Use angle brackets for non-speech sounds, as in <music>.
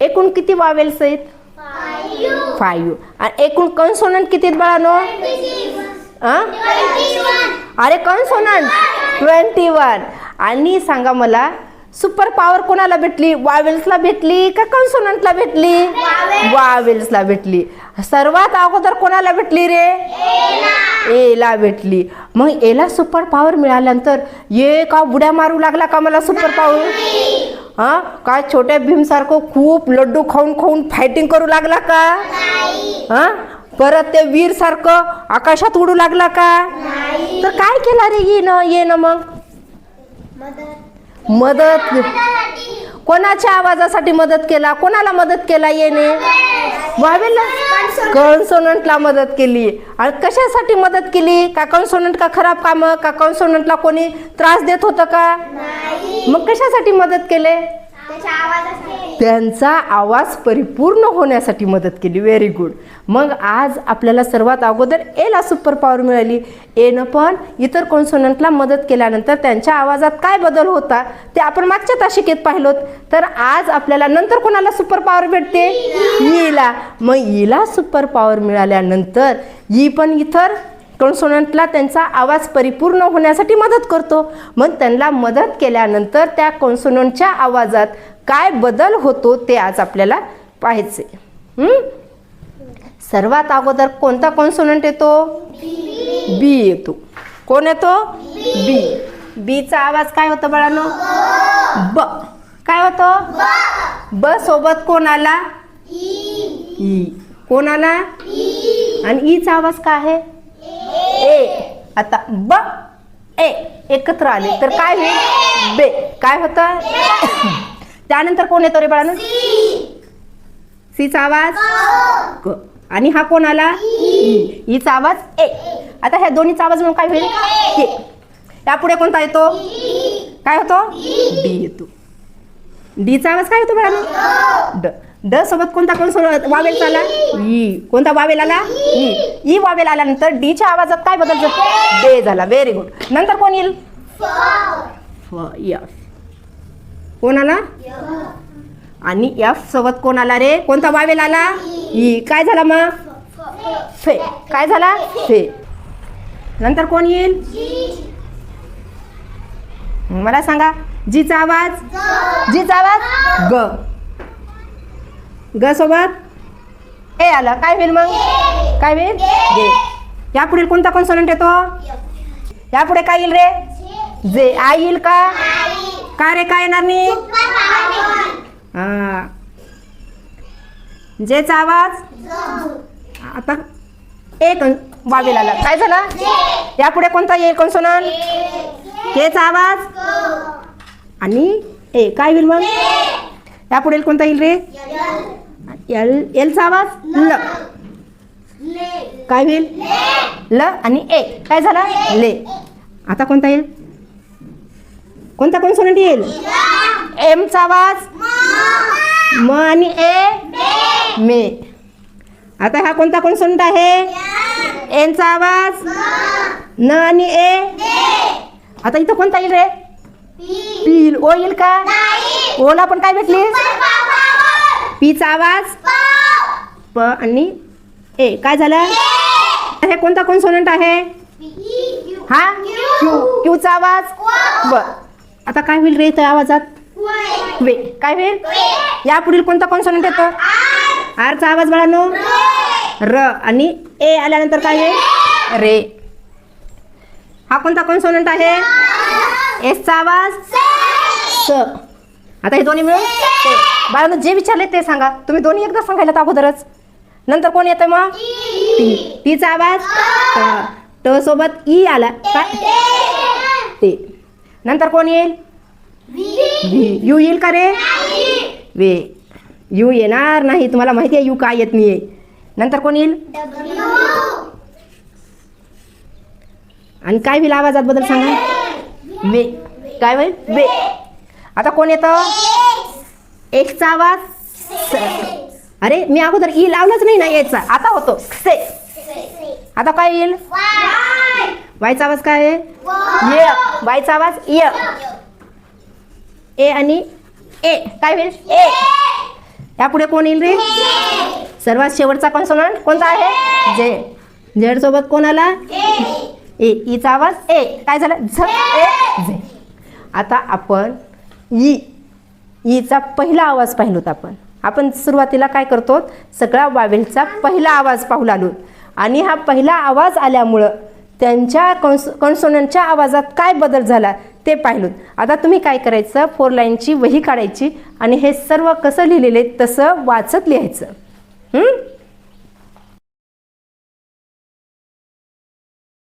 एकूण किती वावेल्स आहेत फायू आणि एकूण कन्सोनंट किती आहेत बाळानो? अरे कन्सोनंट ट्वेंटी वन आणि सांगा मला सुपर पॉवर कोणाला भेटली? वावेल्सला भेटली का कन्सोनंटला भेटली? वावेल्सला भेटली. सर्वात अगोदर कोणाला भेटली रे? एला भेटली. मग एला सुपर पॉवर मिळाल्यानंतर ये का बुड्या मारू लागला का मला सुपर पॉवर हा? काय छोट्या भीमसारखं खूप लड्डू खाऊन खाऊन फायटिंग करू लागला का? हा? परत ते वीर सारखं आकाशात उडू लागला का? तर काय केला रे ये न ये न मग? मदत. कोणाच्या आवाजासाठी मदत केला? कोणाला मदत केला येणे? कन्सोनंटला मदत केली. आणि कशासाठी मदत केली? का कन्सोनंट का खराब काम? का कन्सोनंटला कोणी त्रास देत होतं का? मग कशासाठी मदत केले? त्यांचा आवाज परिपूर्ण होण्यासाठी मदत केली. व्हेरी गुड मग आज आपल्याला सर्वात अगोदर एला सुपर पॉवर मिळाली. एनं पण इतर कॉन्सोनंटला मदत केल्यानंतर त्यांच्या आवाजात काय बदल होता ते आपण मागच्या ताशिकेत पाहिलोत. तर आज आपल्याला नंतर कोणाला सुपर पॉवर भेटते? ईला मग ईला सुपर पॉवर मिळाल्यानंतर ई पण इतर कॉन्सोनंटला त्यांचा आवाज परिपूर्ण होण्यासाठी मदत करतो. मग त्यांना मदत केल्यानंतर त्या कॉन्सोनंटच्या आवाजात काय बदल होतो ते आज आपल्याला पाहायचे? सर्वात अगोदर कोणता कॉन्सोनंट येतो? बी येतो. कोण येतो? बी. बीचा आवाज काय होतो बाळानो? ब. काय होतो? ब सोबत कोण आला? ई. कोण आला? आणि ईचा आवाज काय आहे? आता ब ए एकत्र आले. तर काय होईल? बे. काय होतं? <coughs> त्यानंतर कोण येतो रे बाळानं? सीचा आवाज? क आणि हा कोण आला? ईचा आवाज? ए. आता ह्या दोन्हीचा आवाज म्हणून काय होईल? के यापुढे कोणता येतो? काय होतो? डी येतो. डीचा आवाज काय होतो बाळानं? ड. ड सोबत कोणता कोण सोबत वावेल आला ई. कोणता वावेल आला? ई. ई वावेल आल्यानंतर डीच्या आवाजात काय बदल जातो डे झाला. व्हेरी गुड नंतर कोण येईल? फ. यफ कोण आला? आणि एफ सोबत कोण आला रे? कोणता वावेल आला? ई. काय झाला मग? फे. काय झाला? फे. नंतर कोण येईल? मला सांगा. जीचा आवाज? जीचा आवाज? ग. ग सोबत? ए आलं. काय होईल मग? काय होईल? गे यापुढे कोणता कॉन्सोनंट येतो? यापुढे काय येईल रे? जे. आय येईल का? का रे? काय येणार नाही? हा. जेचा आवाज? आता एक वावेल आला. काय झाला? यापुढे कोणता येईल कॉन्सोनंट केचा आवाज? आणि ए. काय होईल मग? यापुढे कोणता येईल रे? एल एलचा आवाज? ल. काय होईल? ल. आणि ए. काय झाला? ले. आता कोणता येईल? कोणता कॉन्सोनंट येईल? एमचा आवाज? म. आणि ए? मे. आता हा कोणता कॉन्सोनंट आहे? एनचा आवाज? न आणि ए? आता इथं कोणता येईल रे? पी. येईल. ओ येईल का? ओला पण काय भेटली पीचा आवाज? प आणि ए. काय झालं? हे कोणता कॉन्सोनंट आहे? हा? क्यू. क्यूचा आवाज? ब. आता काय होईल रे त्या आवाजात? वे. काय होईल? यापुढील कोणता कॉन्सोनंट येतो? आरचा आवाज बाळांनो. र. आणि ए आल्यानंतर काय होईल? रे. हा कोणता कॉन्सोनंट आहे? एसचा आवाज? स. आता हे दोन्ही मिळून ते बाळांनो जे विचारले ते सांगा. तुम्ही दोन्ही एकदा सांगायला तर अगोदरच. नंतर कोण येतं मग? टी टीचा आवाज? ट सोबत ई आला. काय? ते. नंतर कोण येईल? व्ही यू येईल का रे? वे. यू येणार नाही. तुम्हाला माहिती आहे यू काय येत नाही नंतर कोण येईल? आणि काय होईल आवाजात बदल सांगा. वे. काय होईल? वे. आता कोण येतं? एकचा आवाज. अरे मी अगोदर ई लावलंच नाही ना याचा. आता होतो. से आता काय येईल? वायचा आवाज काय आहे? य वायचा आवाज य ए आणि ए काय होईल? ए यापुढे कोण येईल रे? सर्वात शेवटचा कॉन्सोनंट कोणता आहे? जे झेड सोबत कोण आला? ए ईचा आवाज ए काय झालं? झ ए झे आता आपण ई ईचा पहिला आवाज पाहिलोत आपण. आपण सुरुवातीला काय करतो? सगळा वावेलचा पहिला आवाज पाहू लागलो. आणि हा पहिला आवाज आल्यामुळं त्यांच्या कॉन्स कॉन्सोनंटच्या आवाजात काय बदल झाला ते पाहिलोत आता तुम्ही काय करायचं? फोर लाईनची वही काढायची आणि हे सर्व कसं लिहिलेले तसं वाचत लिहायचं.